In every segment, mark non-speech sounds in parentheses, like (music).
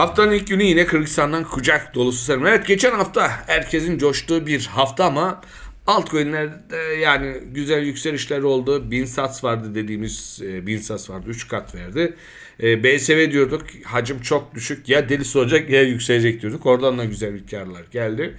Haftanın ilk günü yine Kırgızistan'dan kucak dolusu selam. Evet geçen hafta herkesin coştuğu bir hafta ama altcoin'lerde yani güzel yükselişler oldu. Binsats vardı dediğimiz e, Binsats vardı 3 kat verdi. E, BSV diyorduk hacim çok düşük ya delisi olacak ya yükselecek diyorduk. Oradan da güzel karlar geldi.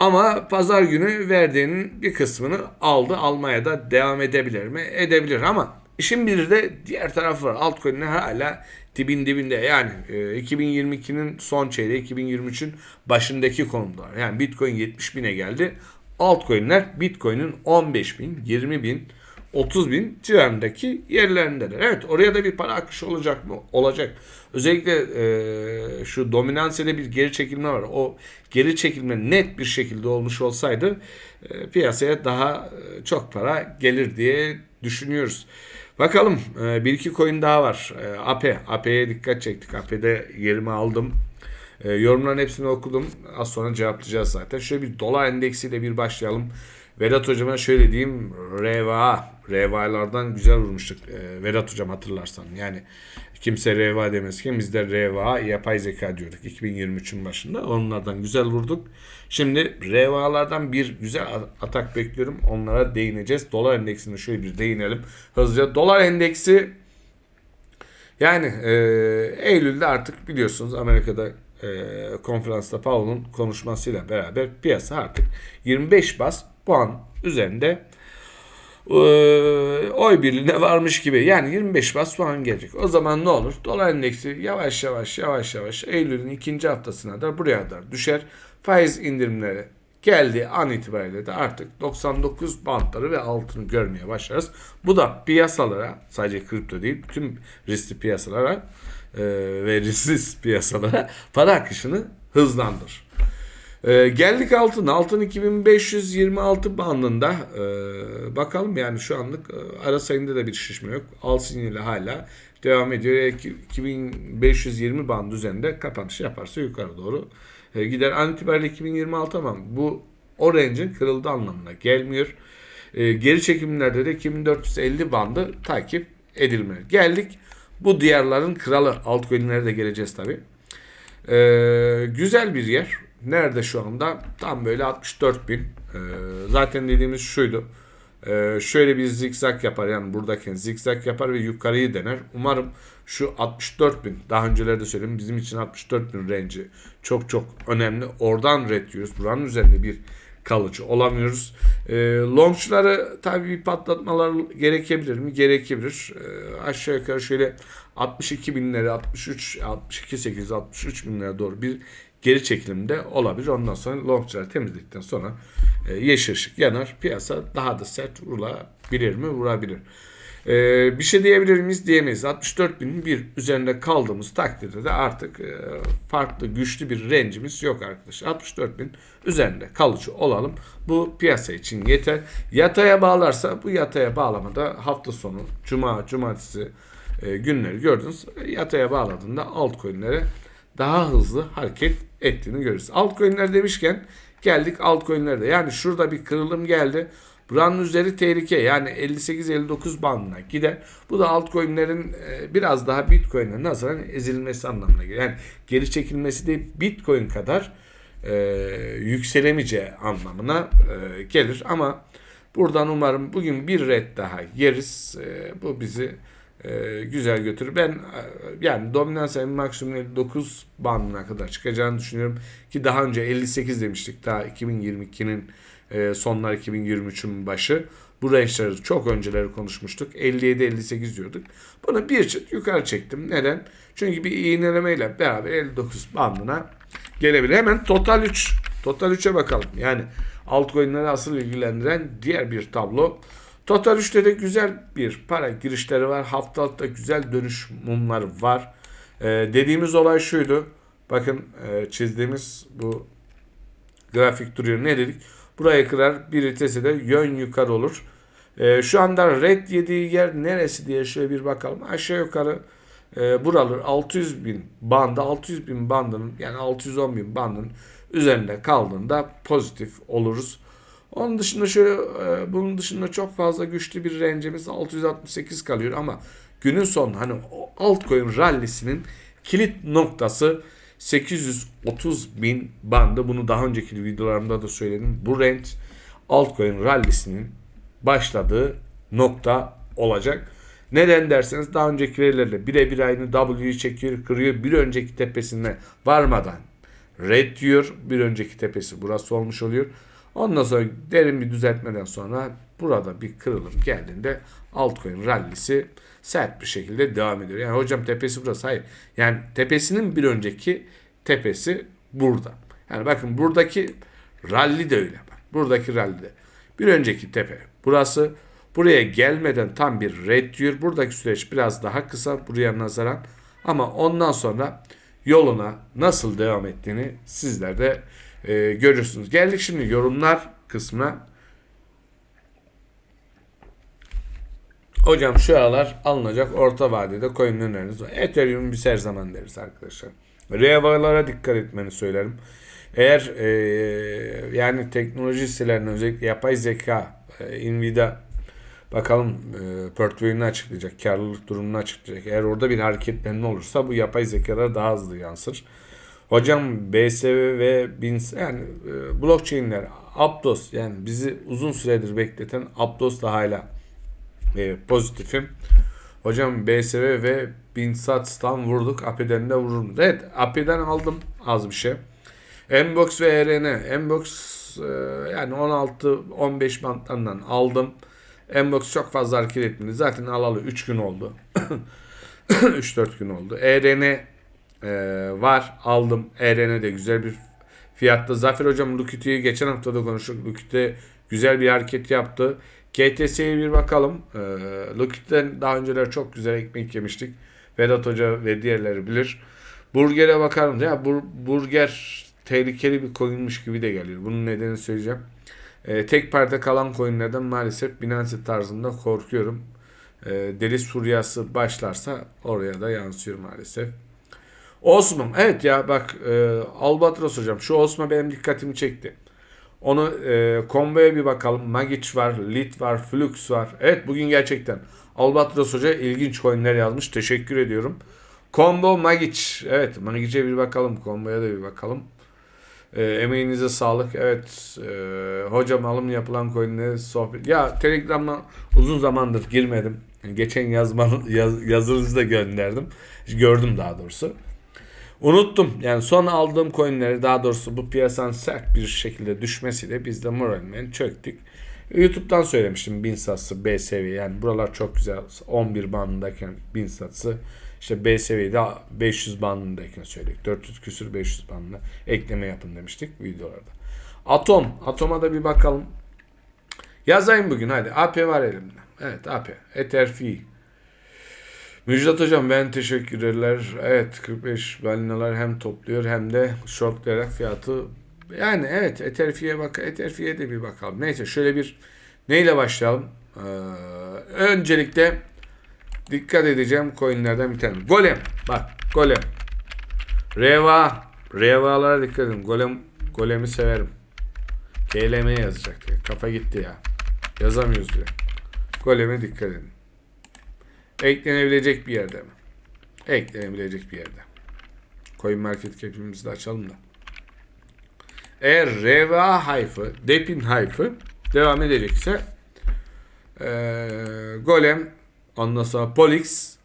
Ama pazar günü verdiğinin bir kısmını aldı. Almaya da devam edebilir mi? Edebilir ama işin bir de diğer tarafı var. Altcoin'ler hala dibin dibinde. Yani e, 2022'nin son çeyreği 2023'ün başındaki konumda. Yani Bitcoin 70 bine geldi. Altcoin'ler Bitcoin'in 15 bin, 20 bin, 30 bin civarındaki yerlerindeler. Evet oraya da bir para akışı olacak mı? Olacak. Özellikle e, şu dominansiyede bir geri çekilme var. O geri çekilme net bir şekilde olmuş olsaydı e, piyasaya daha e, çok para gelir diye düşünüyoruz. Bakalım e, bir iki coin daha var. E, AP. AP'ye dikkat çektik. AP'de yerimi aldım. E, yorumların hepsini okudum. Az sonra cevaplayacağız zaten. Şöyle bir dolar endeksiyle bir başlayalım. Vedat hocama şöyle diyeyim. RVA. RVA'lardan güzel vurmuştuk. Vedat hocam hatırlarsan. Yani kimse RVA demezken biz de RVA yapay zeka diyorduk 2023'ün başında. Onlardan güzel vurduk. Şimdi RVA'lardan bir güzel atak bekliyorum. Onlara değineceğiz. Dolar endeksine şöyle bir değinelim. Hızlıca. Dolar endeksi yani e, Eylül'de artık biliyorsunuz Amerika'da e, konferansta Powell'un konuşmasıyla beraber piyasa artık 25 bas puan üzerinde oy birliğine varmış gibi. Yani 25 bas puan gelecek. O zaman ne olur? Dolar endeksi yavaş yavaş yavaş yavaş Eylül'ün ikinci haftasına da buraya kadar düşer. Faiz indirimleri geldiği an itibariyle de artık 99 bantları ve altını görmeye başlarız. Bu da piyasalara sadece kripto değil bütün riskli piyasalara e, ve risksiz piyasalara (laughs) para akışını hızlandırır. E, geldik altın. Altın 2526 bandında. E, bakalım yani şu anlık e, ara sayında da bir şişme yok. Al sinyali hala devam ediyor. E, 2520 band üzerinde kapanış yaparsa yukarı doğru e, gider. An itibariyle 2026 ama bu o range'in kırıldığı anlamına gelmiyor. E, geri çekimlerde de 2450 bandı takip edilmeli. Geldik bu diyarların kralı altcoin'lere de geleceğiz tabi. E, güzel bir yer. Nerede şu anda? Tam böyle 64 bin. E, zaten dediğimiz şuydu. Ee, şöyle bir zikzak yapar yani buradaki zikzak yapar ve yukarıyı dener. Umarım şu 64 bin daha öncelerde söyledim bizim için 64 bin range'i çok çok önemli. Oradan red yiyoruz. Buranın üzerinde bir kalıcı olamıyoruz. E, launchları tabii patlatmalar gerekebilir mi? Gerekebilir. E, aşağı yukarı şöyle 62 binleri 63 62 8 63 binlere doğru bir geri çekilimde olabilir. Ondan sonra longçları temizledikten sonra e, yeşil ışık yanar. Piyasa daha da sert vurulabilir mi? Vurabilir. E, bir şey diyebilir miyiz? Diyemeyiz. 64 binin bir üzerinde kaldığımız takdirde de artık e, farklı güçlü bir rencimiz yok arkadaşlar. 64 bin üzerinde kalıcı olalım. Bu piyasa için yeter. Yataya bağlarsa bu yataya bağlamada hafta sonu, cuma, cumartesi e, günleri gördünüz. Yataya bağladığında altcoin'lere daha hızlı hareket ettiğini görürüz. Altcoin'ler demişken geldik altcoin'lerde. Yani şurada bir kırılım geldi. Buranın üzeri tehlike yani 58-59 bandına gider. Bu da altcoin'lerin e, biraz daha Bitcoin'e nazaran ezilmesi anlamına gelir. Yani geri çekilmesi de Bitcoin kadar e, yükselemeyeceği anlamına e, gelir. Ama buradan umarım bugün bir red daha yeriz. E, bu bizi e, güzel götürür. Ben e, yani dominans sayının maksimum 59 bandına kadar çıkacağını düşünüyorum. Ki daha önce 58 demiştik. Daha 2022'nin e, sonlar 2023'ün başı. Bu range'ları çok önceleri konuşmuştuk. 57-58 diyorduk. Bunu bir çıt yukarı çektim. Neden? Çünkü bir iğnelemeyle beraber 59 bandına gelebilir. Hemen Total 3. Total 3'e bakalım. Yani altcoin'leri asıl ilgilendiren diğer bir tablo. Total 3'te de güzel bir para girişleri var. Haftalıkta güzel dönüş mumları var. Ee, dediğimiz olay şuydu. Bakın e, çizdiğimiz bu grafik duruyor. Ne dedik? Burayı kırar. Bir itese de yön yukarı olur. Ee, şu anda red yediği yer neresi diye şöyle bir bakalım. Aşağı yukarı e, buralar 600 bin bandı 600 bin bandının yani 610 bin bandının üzerinde kaldığında pozitif oluruz. Onun dışında şu e, bunun dışında çok fazla güçlü bir range'imiz 668 kalıyor ama günün son hani altcoin rallisinin kilit noktası 830 bin bandı. Bunu daha önceki videolarımda da söyledim. Bu range altcoin rallisinin başladığı nokta olacak. Neden derseniz daha önceki verilerle birebir aynı W'yu çekiyor, kırıyor. Bir önceki tepesine varmadan red diyor. Bir önceki tepesi burası olmuş oluyor. Ondan sonra derin bir düzeltmeden sonra burada bir kırılım geldiğinde altcoin rallisi sert bir şekilde devam ediyor. Yani hocam tepesi burası. Hayır. Yani tepesinin bir önceki tepesi burada. Yani bakın buradaki rally de öyle. Buradaki rally de. Bir önceki tepe burası. Buraya gelmeden tam bir red diyor. Buradaki süreç biraz daha kısa buraya nazaran. Ama ondan sonra yoluna nasıl devam ettiğini sizler de e, görürsünüz. Geldik şimdi yorumlar kısmına. Hocam şu aralar alınacak orta vadede coin öneriniz var. Ethereum biz her zaman deriz arkadaşlar. Revalara dikkat etmeni söylerim. Eğer e, yani teknoloji hisselerine özellikle yapay zeka, e, Nvidia bakalım e, portföyünü açıklayacak, karlılık durumunu açıklayacak. Eğer orada bir hareketlenme olursa bu yapay zekalara daha hızlı yansır. Hocam BSV ve BINS yani e, blockchain'ler, Aptos yani bizi uzun süredir bekleten Aptos da hala e, pozitifim. Hocam BSV ve Binsats'tan vurduk. AP'den de vururuz. Evet AP'den aldım az bir şey. Mbox ve ERN. Mbox e, yani 16-15 bantlarından aldım. Mbox çok fazla hareket etmedi. Zaten alalı 3 gün oldu. (coughs) 3-4 gün oldu. ERN e, var. Aldım. ERN de güzel bir fiyatta. Zafer hocam Lukity'yi geçen hafta da konuştuk. Lukity güzel bir hareket yaptı. KTS'ye bir bakalım. E, Lukity'den daha önceler çok güzel ekmek yemiştik. Vedat Hoca ve diğerleri bilir. Burger'e bakalım. Ya bur, burger tehlikeli bir coinmiş gibi de geliyor. Bunun nedenini söyleyeceğim. E, tek parti kalan coinlerden maalesef Binance tarzında korkuyorum. E, deniz furyası başlarsa oraya da yansıyor maalesef. Osman. Evet ya bak e, Albatros hocam. Şu Osman benim dikkatimi çekti. Onu e, komboya bir bakalım. Magic var, Lit var, Flux var. Evet bugün gerçekten Albatros Hoca ilginç coinler yazmış. Teşekkür ediyorum. Combo Magic. Evet Magic'e bir bakalım. Combo'ya da bir bakalım. E, emeğinize sağlık. Evet e, hocam alım yapılan coinleri sohbet. Ya Telegram'a uzun zamandır girmedim. Geçen yazma, yaz, yazınızı da gönderdim. Gördüm daha doğrusu. Unuttum. Yani son aldığım coinleri daha doğrusu bu piyasanın sert bir şekilde düşmesiyle biz de moralmen çöktük. YouTube'dan söylemiştim bin satsı B seviye yani buralar çok güzel 11 bandındayken bin satsı işte B seviyede 500 bandındayken söyledik 400 küsür 500 bandında ekleme yapın demiştik videolarda. Atom Atom'a da bir bakalım. Yazayım bugün hadi AP var elimde. Evet AP Ether Fee Müjdat hocam ben teşekkürler. Evet 45 balinalar hem topluyor hem de shortlayarak fiyatı yani evet Etherfi'ye bak Etherfi'ye de bir bakalım. Neyse şöyle bir neyle başlayalım? Ee, öncelikle dikkat edeceğim coinlerden bir tane. Golem. Bak Golem. Reva. Revalara dikkat edin. Golem Golem'i severim. KLM yazacak diye. Kafa gitti ya. Yazamıyoruz diyor. Golem'e dikkat edin. Eklenebilecek bir yerde mi? Eklenebilecek bir yerde. Coin Market Cap'imizi de açalım da. Eğer RVA hayfı, Depin hayfı devam edecekse ee, Golem ondan sonra Polix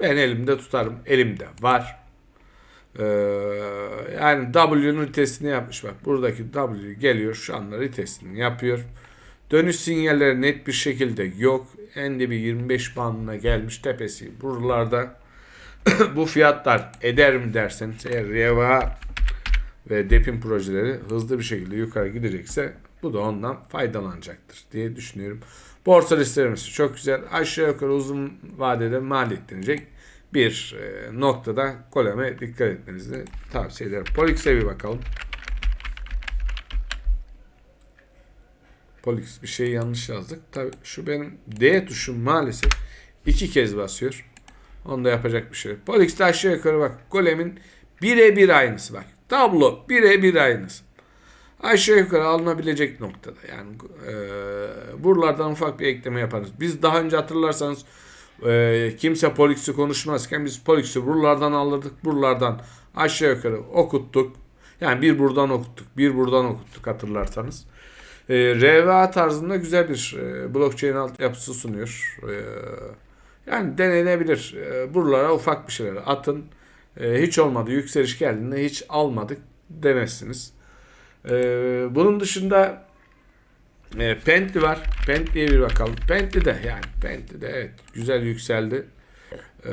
ben elimde tutarım. Elimde var. Ee, yani W'nun retestini yapmış bak. Buradaki W geliyor. Şu anda retestini yapıyor. Dönüş sinyalleri net bir şekilde yok. En bir 25 bandına gelmiş tepesi buralarda. (clears throat) Bu fiyatlar eder mi derseniz eğer Reva ve Depin projeleri hızlı bir şekilde yukarı gidecekse bu da ondan faydalanacaktır diye düşünüyorum. Borsa listelerimiz çok güzel. Aşağı yukarı uzun vadede maliyetlenecek bir e, noktada koleme dikkat etmenizi tavsiye ederim. Polix'e bir bakalım. Polix bir şey yanlış yazdık. Tabii şu benim D tuşum maalesef iki kez basıyor. Onda yapacak bir şey yok. Polix'te aşağı yukarı bak. Golem'in birebir aynısı bak. Tablo birebir aynısı. Aşağı yukarı alınabilecek noktada. Yani e, buralardan ufak bir ekleme yaparız. Biz daha önce hatırlarsanız e, kimse Polix'i konuşmazken biz Polix'i buralardan alırdık. Buralardan Aşağı yukarı okuttuk. Yani bir buradan okuttuk, bir buradan okuttuk hatırlarsanız. E, RVA tarzında güzel bir e, blockchain altyapısı sunuyor. E, yani denenebilir. E, buralara ufak bir şeyler atın. E, hiç olmadı. Yükseliş geldiğinde hiç almadık demezsiniz. E, bunun dışında e, Pentli var. Pentli'ye bir bakalım. Pentli de yani Pentli de evet güzel yükseldi. E,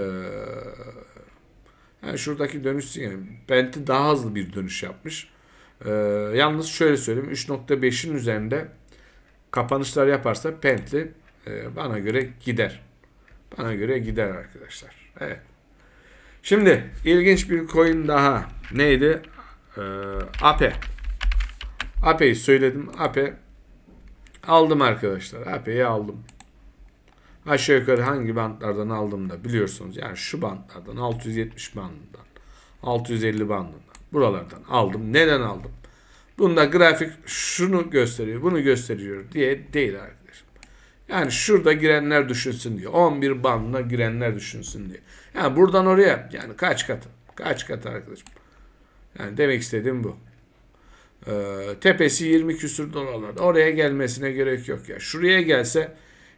yani şuradaki dönüş yani Pentli daha hızlı bir dönüş yapmış. E, yalnız şöyle söyleyeyim 3.5'in üzerinde kapanışlar yaparsa Pentli e, bana göre gider. Bana göre gider arkadaşlar. Evet. Şimdi ilginç bir coin daha. Neydi? Ee, APE. APE'yi söyledim. APE aldım arkadaşlar. APE'yi aldım. Aşağı yukarı hangi bantlardan aldım da biliyorsunuz. Yani şu bantlardan 670 bandından 650 bandından buralardan aldım. Neden aldım? Bunda grafik şunu gösteriyor, bunu gösteriyor diye değil arkadaşlar. Yani şurada girenler düşünsün diye. 11 bandına girenler düşünsün diye. Yani buradan oraya yani kaç katı? Kaç katı arkadaşım? Yani demek istediğim bu. Ee, tepesi 20 küsür dolarlarda. Oraya gelmesine gerek yok ya. Şuraya gelse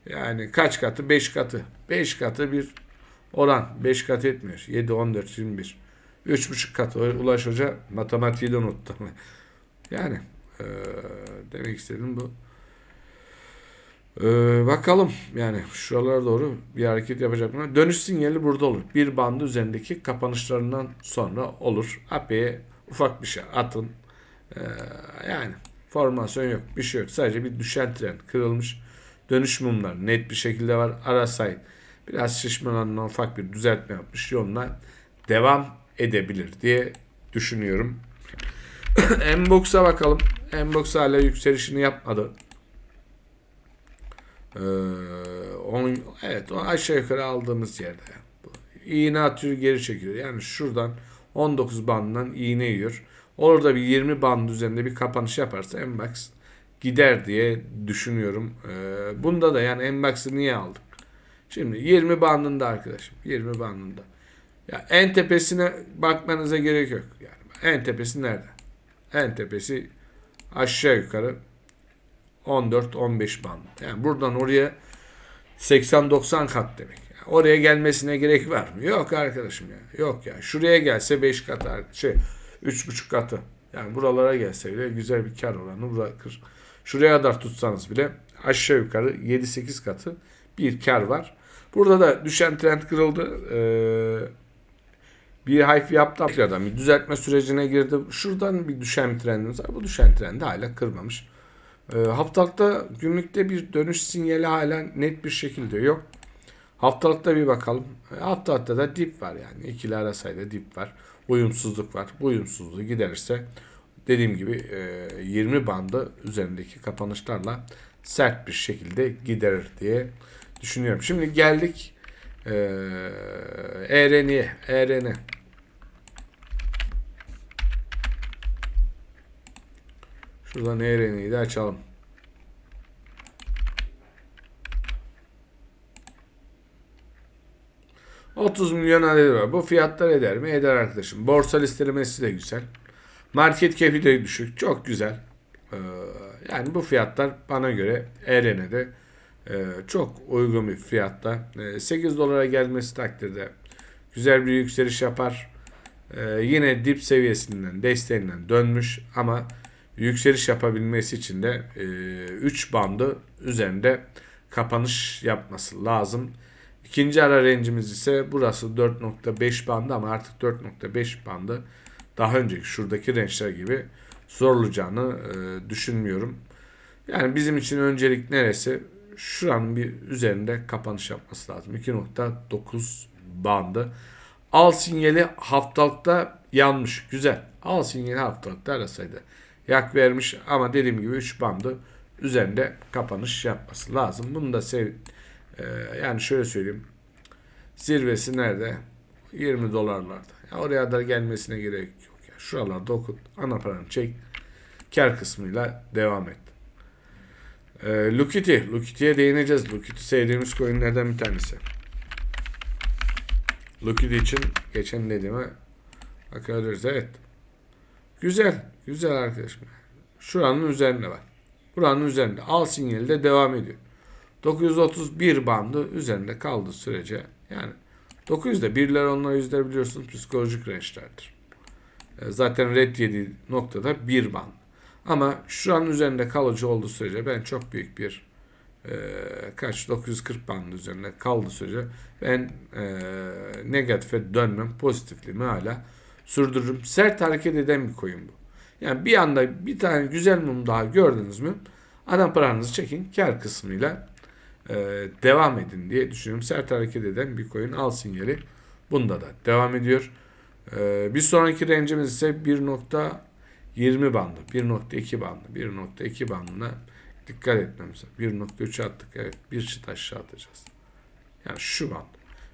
yani kaç katı? 5 katı. 5 katı bir oran. 5 kat etmiyor. 7, 14, 21. 3,5 katı. Ulaş Hoca matematiği de unuttu. (laughs) yani ee, demek istediğim bu. Ee, bakalım yani şuralara doğru bir hareket yapacak mı? Dönüş sinyali burada olur. Bir bandı üzerindeki kapanışlarından sonra olur. AP'ye ufak bir şey atın. Ee, yani formasyon yok. Bir şey yok. Sadece bir düşen tren kırılmış. Dönüş mumlar net bir şekilde var. Arasay biraz şişmanlarından ufak bir düzeltme yapmış. Yoluna devam edebilir diye düşünüyorum. (clears throat) Mbox'a bakalım. Mbox hala yükselişini yapmadı. Ee, on, evet o aşağı yukarı aldığımız yerde. İğne atıyor geri çekiyor. Yani şuradan 19 bandından iğne yiyor. Orada bir 20 band üzerinde bir kapanış yaparsa Mbox gider diye düşünüyorum. Ee, bunda da yani Mbox'ı niye aldık? Şimdi 20 bandında arkadaşım. 20 bandında. Ya en tepesine bakmanıza gerek yok. Yani en tepesi nerede? En tepesi aşağı yukarı 14-15 band. Yani buradan oraya 80-90 kat demek. Yani oraya gelmesine gerek var mı? Yok arkadaşım ya. Yok ya. Şuraya gelse 5 kat şey 3,5 katı. Yani buralara gelse bile güzel bir kar oranı bırakır. Şuraya kadar tutsanız bile aşağı yukarı 7-8 katı bir kar var. Burada da düşen trend kırıldı. Ee, bir hype yaptı. Tekrardan bir düzeltme sürecine girdi. Şuradan bir düşen bir trendimiz var. Bu düşen trendi hala kırmamış. E, haftalıkta günlükte bir dönüş sinyali hala net bir şekilde yok. Haftalıkta bir bakalım. E, haftalıkta da dip var yani. ikili arasayda dip var. Uyumsuzluk var. Bu uyumsuzluğu giderirse dediğim gibi e, 20 bandı üzerindeki kapanışlarla sert bir şekilde giderir diye düşünüyorum. Şimdi geldik e, ERN'ye. ERN. Şuradan ERN'yi de açalım. ...30 milyon adet var. Bu fiyatlar eder mi? Eder arkadaşım. Borsa listelemesi de güzel. Market cap'i de düşük. Çok güzel. Ee, yani bu fiyatlar bana göre ERN'de e, çok uygun bir fiyatta. E, 8 dolara gelmesi takdirde güzel bir yükseliş yapar. E, yine dip seviyesinden, desteğinden dönmüş ama yükseliş yapabilmesi için de 3 bandı üzerinde kapanış yapması lazım. İkinci ara rencimiz ise burası 4.5 bandı ama artık 4.5 bandı daha önceki şuradaki rençler gibi zorlayacağını e, düşünmüyorum. Yani bizim için öncelik neresi? Şuranın bir üzerinde kapanış yapması lazım. 2.9 bandı. Al sinyali haftalıkta yanmış. Güzel. Al sinyali haftalıkta arasaydı yak vermiş ama dediğim gibi 3 bandı üzerinde kapanış yapması lazım. Bunu da sev e, yani şöyle söyleyeyim. Zirvesi nerede? 20 dolarlarda. Ya oraya da gelmesine gerek yok. Ya. Şuralarda okut. Ana paranı çek. Kar kısmıyla devam et. E, Lukiti. Lukiti'ye değineceğiz. Lukiti sevdiğimiz coinlerden bir tanesi. Lukiti için geçen dediğime Bakabiliriz evet. Güzel. Güzel arkadaşım. Şuranın üzerinde var. Buranın üzerinde. Al sinyali de devam ediyor. 931 bandı üzerinde kaldığı sürece yani 900'de birler onlar yüzler biliyorsunuz psikolojik range'lerdir. E, Zaten red yediği noktada bir band. Ama şu an üzerinde kalıcı olduğu sürece ben çok büyük bir e, kaç 940 bandın üzerinde kaldığı sürece ben e, negatife dönmem pozitifliğimi hala sürdürürüm. Sert hareket eden bir coin bu. Yani bir anda bir tane güzel mum daha gördünüz mü ana paranızı çekin kar kısmıyla e, devam edin diye düşünüyorum. Sert hareket eden bir coin al sinyali bunda da devam ediyor. E, bir sonraki range'imiz ise 1.20 bandı, 1.2 bandı, 1.2 bandına dikkat etmemiz lazım. 1.3 attık evet bir çıt aşağı atacağız. Yani şu band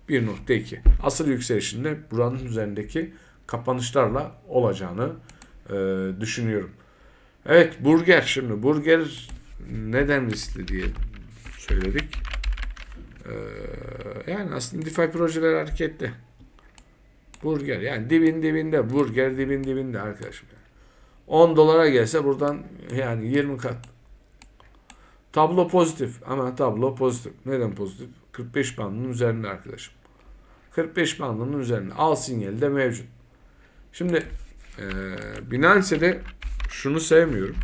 1.2 asıl yükselişinde buranın üzerindeki kapanışlarla olacağını e, düşünüyorum. Evet burger şimdi burger neden riskli diye söyledik. Ee, yani aslında DeFi projeler hareketli. Burger yani dibin dibinde burger dibin dibinde arkadaşım. 10 dolara gelse buradan yani 20 kat. Tablo pozitif ama tablo pozitif. Neden pozitif? 45 bandının üzerinde arkadaşım. 45 bandının üzerinde. Al sinyali de mevcut. Şimdi e, Binance'de şunu sevmiyorum.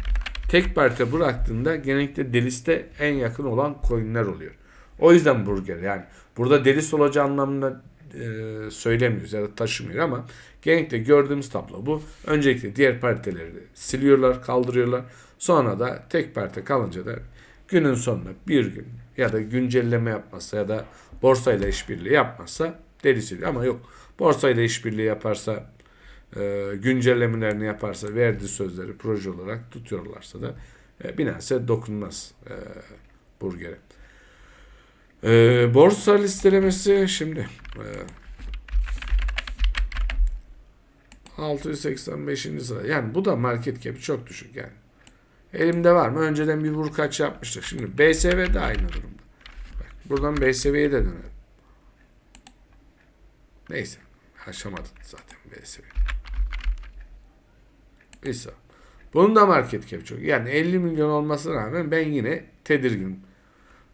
Tek parti bıraktığında genellikle deliste en yakın olan coinler oluyor. O yüzden burger yani burada delis olacağı anlamında e, söylemiyoruz ya da taşımıyor ama genellikle gördüğümüz tablo bu. Öncelikle diğer pariteleri siliyorlar, kaldırıyorlar. Sonra da tek parti kalınca da günün sonunda bir gün ya da güncelleme yapmazsa ya da borsayla işbirliği yapmazsa delisi ama yok. Borsayla işbirliği yaparsa e, güncellemelerini yaparsa verdiği sözleri proje olarak tutuyorlarsa da e, Binance dokunmaz e, burgere. E, borsa listelemesi şimdi e, 685. sıra. Yani bu da market cap'i çok düşük yani. Elimde var mı? Önceden bir vur kaç yapmıştık. Şimdi BSV de aynı durumda. Bak, buradan BSV'ye de dönelim. Neyse. Aşamadık zaten BSV. İsa. Bunun da market cap çok. Yani 50 milyon olmasına rağmen ben yine tedirginim.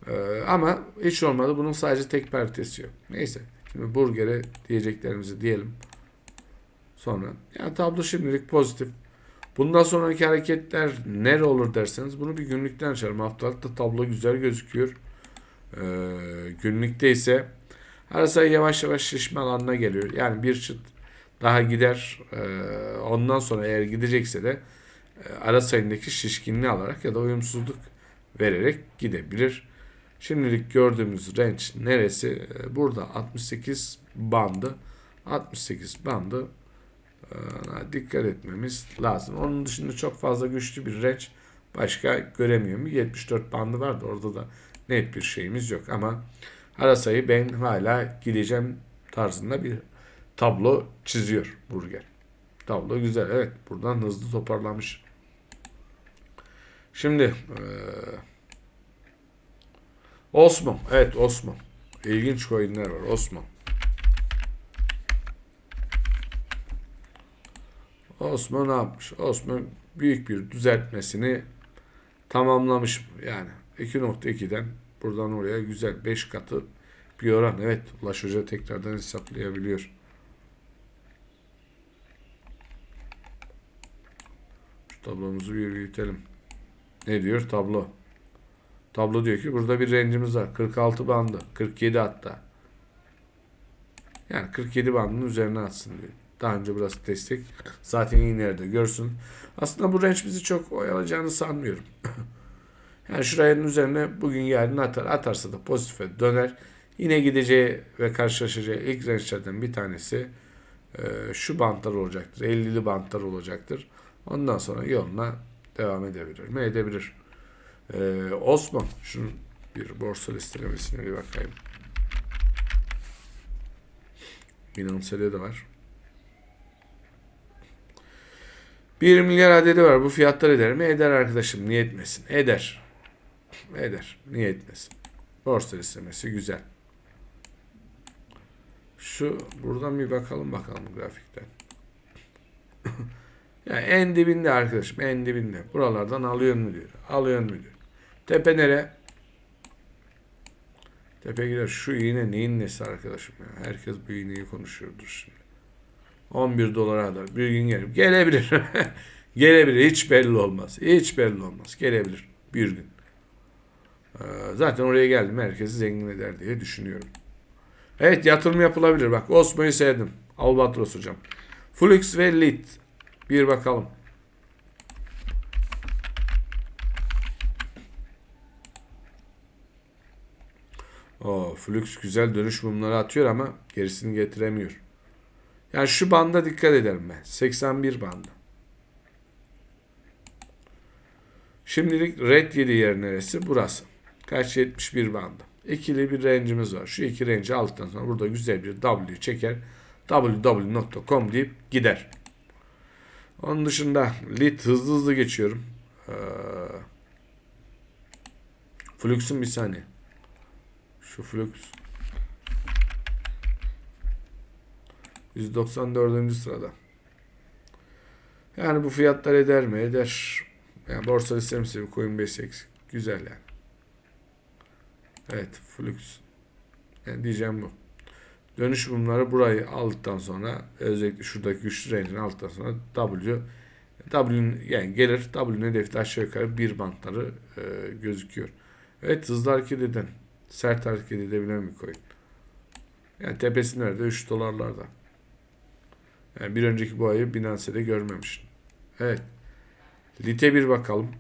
Ee, ama hiç olmadı. Bunun sadece tek paritesi yok. Neyse. Şimdi burgere diyeceklerimizi diyelim. Sonra. Yani tablo şimdilik pozitif. Bundan sonraki hareketler nere olur derseniz bunu bir günlükten açarım. Haftalıkta tablo güzel gözüküyor. Ee, günlükte ise arası yavaş yavaş şişme alanına geliyor. Yani bir çıt daha gider. Ee, ondan sonra eğer gidecekse de e, ara sayındaki şişkinliği alarak ya da uyumsuzluk vererek gidebilir. Şimdilik gördüğümüz range neresi? Ee, Burada 68 bandı. 68 bandı e, dikkat etmemiz lazım. Onun dışında çok fazla güçlü bir range başka göremiyorum. 74 bandı vardı. Orada da net bir şeyimiz yok ama ara sayı ben hala gideceğim tarzında bir tablo çiziyor Burger. Tablo güzel. Evet. Buradan hızlı toparlamış. Şimdi eee Osman. Evet Osman. İlginç coinler var. Osman. Osman ne yapmış? Osman büyük bir düzeltmesini tamamlamış. Yani 2.2'den buradan oraya güzel 5 katı bir oran. Evet Ulaş Hoca tekrardan hesaplayabiliyor. Tablomuzu bir büyütelim. Ne diyor tablo? Tablo diyor ki burada bir range'imiz var. 46 bandı. 47 hatta. Yani 47 bandının üzerine atsın diyor. Daha önce burası destek. Zaten iyi nerede görsün. Aslında bu range bizi çok oyalayacağını sanmıyorum. (laughs) yani şuranın üzerine bugün yarın atar. Atarsa da pozitife döner. Yine gideceği ve karşılaşacağı ilk range'lerden bir tanesi e, şu bantlar olacaktır. 50'li bantlar olacaktır. Ondan sonra yoluna devam edebilir mi? Edebilir. Ee, Osman şunun bir borsa listelemesine bir bakayım. Binance'de de var. 1 milyar adedi var. Bu fiyatlar eder mi? Eder arkadaşım. Niye etmesin? Eder. Eder. Niye etmesin? Borsa listemesi güzel. Şu buradan bir bakalım bakalım grafikten. Ya en dibinde arkadaşım en dibinde. Buralardan alıyorsun mu diyor. Alıyorsun mu diyor. Tepe nere? Tepe gider. Şu iğne neyin nesi arkadaşım ya. Herkes bu iğneyi konuşuyordur şimdi. 11 dolara kadar bir gün gelir. Gelebilir. (laughs) Gelebilir. Hiç belli olmaz. Hiç belli olmaz. Gelebilir. Bir gün. Ee, Zaten oraya geldim. Herkesi zengin eder diye düşünüyorum. Evet yatırım yapılabilir. Bak Osmo'yu sevdim. Albatros hocam. Flux ve Lit. Bir bakalım. O Flux güzel dönüş mumları atıyor ama gerisini getiremiyor. Yani şu banda dikkat ederim ben. 81 banda. Şimdilik red 7 yer neresi? Burası. Kaç 71 banda. İkili bir range'imiz var. Şu iki range'i aldıktan sonra burada güzel bir W çeker. www.com deyip gider. Onun dışında lit hızlı hızlı geçiyorum. Ee, Flux'un bir saniye. Şu Flux 194. sırada. Yani bu fiyatlar eder mi? Eder. Yani borsa listemizi bir Coinbase eksik. Güzel yani. Evet. Flux. Yani diyeceğim bu. Dönüş mumları burayı aldıktan sonra özellikle şuradaki güçlü range'ini aldıktan sonra W W'nin yani gelir W'nin hedefi aşağı yukarı bir bantları e, gözüküyor. Evet hızlı hareket eden sert hareket edebilen bir coin. Yani tepesi nerede? 3 dolarlarda. Yani bir önceki bu ayı Binance'de görmemiştim. Evet. Lite bir bakalım.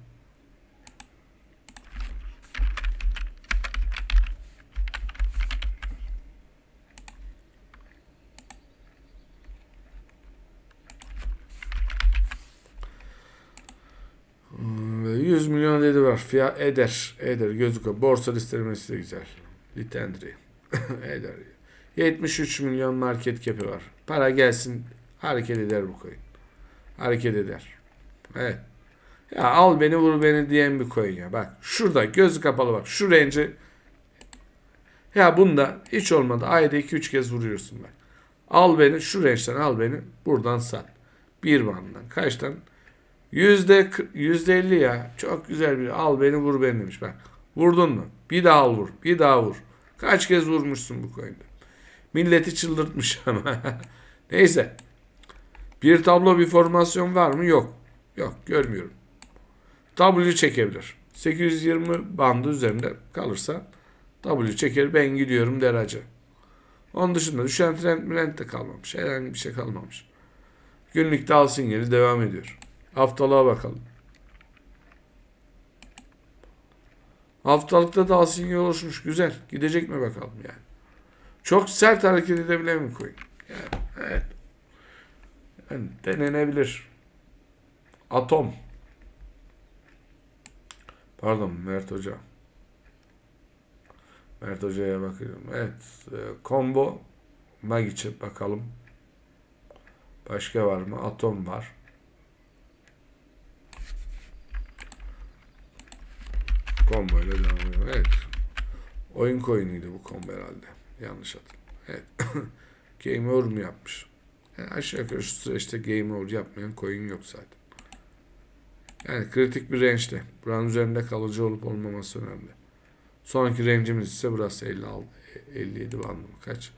Fiyat eder. Eder. Gözüküyor. Borsa listelemesi de güzel. Litendri. (laughs) eder. 73 milyon market cap'i var. Para gelsin hareket eder bu coin. Hareket eder. Evet. Ya al beni vur beni diyen bir coin ya. Bak şurada gözü kapalı bak. Şu range'i ya bunda hiç olmadı. Ayda 2-3 kez vuruyorsun bak. Al beni şu range'den al beni. Buradan sat. Bir banddan. Kaçtan? Yüzde, yüzde elli ya. Çok güzel bir al beni vur beni demiş. Bak vurdun mu? Bir daha al vur. Bir daha vur. Kaç kez vurmuşsun bu coin'de? Milleti çıldırtmış (laughs) ama. Neyse. Bir tablo bir formasyon var mı? Yok. Yok görmüyorum. W çekebilir. 820 bandı üzerinde kalırsa W çeker ben gidiyorum der hacı. Onun dışında düşen trend milent de kalmamış. Herhangi bir şey kalmamış. Günlükte al sinyali devam ediyor. Haftalığa bakalım. Haftalıkta da al sinyali oluşmuş. Güzel. Gidecek mi bakalım yani. Çok sert hareket edebilen mi koyun? Yani, evet. Yani denenebilir. Atom. Pardon Mert Hoca. Mert Hoca'ya bakıyorum. Evet. e, Combo. Magic'e bakalım. Başka var mı? Atom var. Combo ile devam ediyor. Evet. Oyun coin'iydi bu combo herhalde. Yanlış hatırlamıyorum. Evet. (laughs) Game over mu yapmış? Yani aşağı yukarı şu süreçte game over yapmayan coin yok zaten. Yani kritik bir range'de. Buranın üzerinde kalıcı olup olmaması önemli. Sonraki range'imiz ise burası 56, 57 bandı mı? Kaç?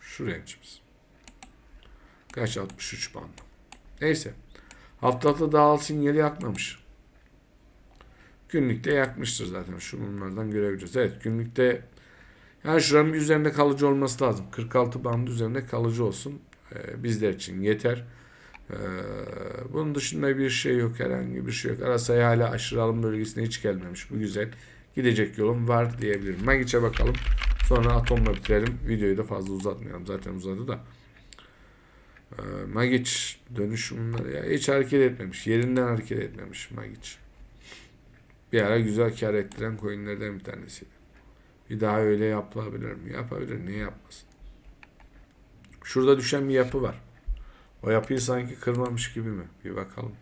Şu range'imiz. Kaç? 63 bandı. Neyse. Haftalıkta dağıl sinyali yakmamış. Günlükte yakmıştır zaten. Şu bunlardan görebiliriz. Evet günlükte yani şuranın bir üzerinde kalıcı olması lazım. 46 bandı üzerinde kalıcı olsun. Ee, bizler için yeter. Ee, bunun dışında bir şey yok. Herhangi bir şey yok. Arasaya hala aşırı alım bölgesine hiç gelmemiş. Bu güzel. Gidecek yolum var diyebilirim. Magic'e bakalım. Sonra atomla bitirelim. Videoyu da fazla uzatmayalım. Zaten uzadı da. Ee, Magic dönüşümleri ya hiç hareket etmemiş. Yerinden hareket etmemiş Magic. Bir ara güzel kar ettiren coinlerden bir tanesiydi. Bir daha öyle yapılabilir mi? Yapabilir. Niye yapmasın? Şurada düşen bir yapı var. O yapıyı sanki kırmamış gibi mi? Bir bakalım.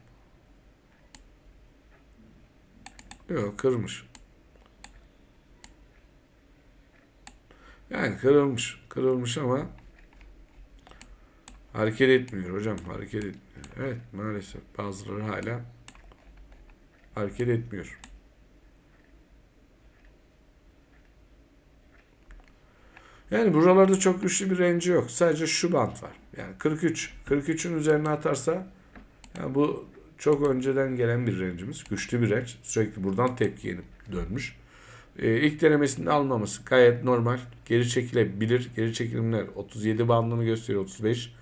Yok kırmış. Yani kırılmış. Kırılmış ama Hareket etmiyor hocam. Hareket etmiyor. Evet maalesef bazıları hala hareket etmiyor. Yani buralarda çok güçlü bir range yok. Sadece şu bant var. Yani 43. 43'ün üzerine atarsa yani bu çok önceden gelen bir range'imiz. Güçlü bir range. Sürekli buradan tepki yenip dönmüş. Ee, ilk denemesinde almaması gayet normal. Geri çekilebilir. Geri çekilimler 37 bandını gösteriyor 35.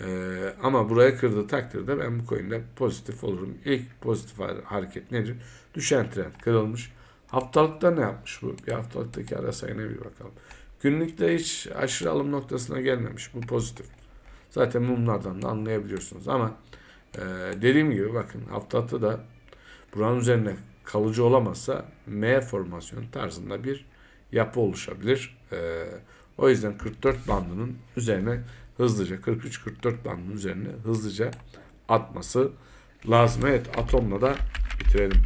Ee, ama buraya kırdığı takdirde ben bu coin'de pozitif olurum. İlk pozitif har- hareket nedir? Düşen trend kırılmış. Haftalıkta ne yapmış bu? Bir haftalıktaki ara sayına bir bakalım. Günlükte hiç aşırı alım noktasına gelmemiş. Bu pozitif. Zaten mumlardan da anlayabiliyorsunuz. Ama e, dediğim gibi bakın haftalıkta da buranın üzerine kalıcı olamazsa M formasyon tarzında bir yapı oluşabilir. E, o yüzden 44 bandının üzerine hızlıca 43-44 bandının üzerine hızlıca atması lazım. Evet atomla da bitirelim.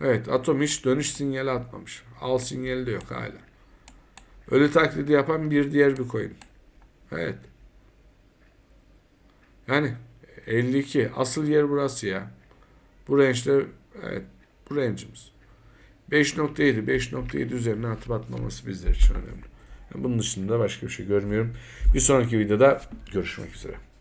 Evet atom hiç dönüş sinyali atmamış. Al sinyali de yok hala. Ölü taklidi yapan bir diğer bir coin. Evet. Yani 52. Asıl yer burası ya. Bu range'de evet bu range'imiz. 5.7 5.7 üzerine atıp atmaması bizler için önemli. Bunun dışında başka bir şey görmüyorum. Bir sonraki videoda görüşmek üzere.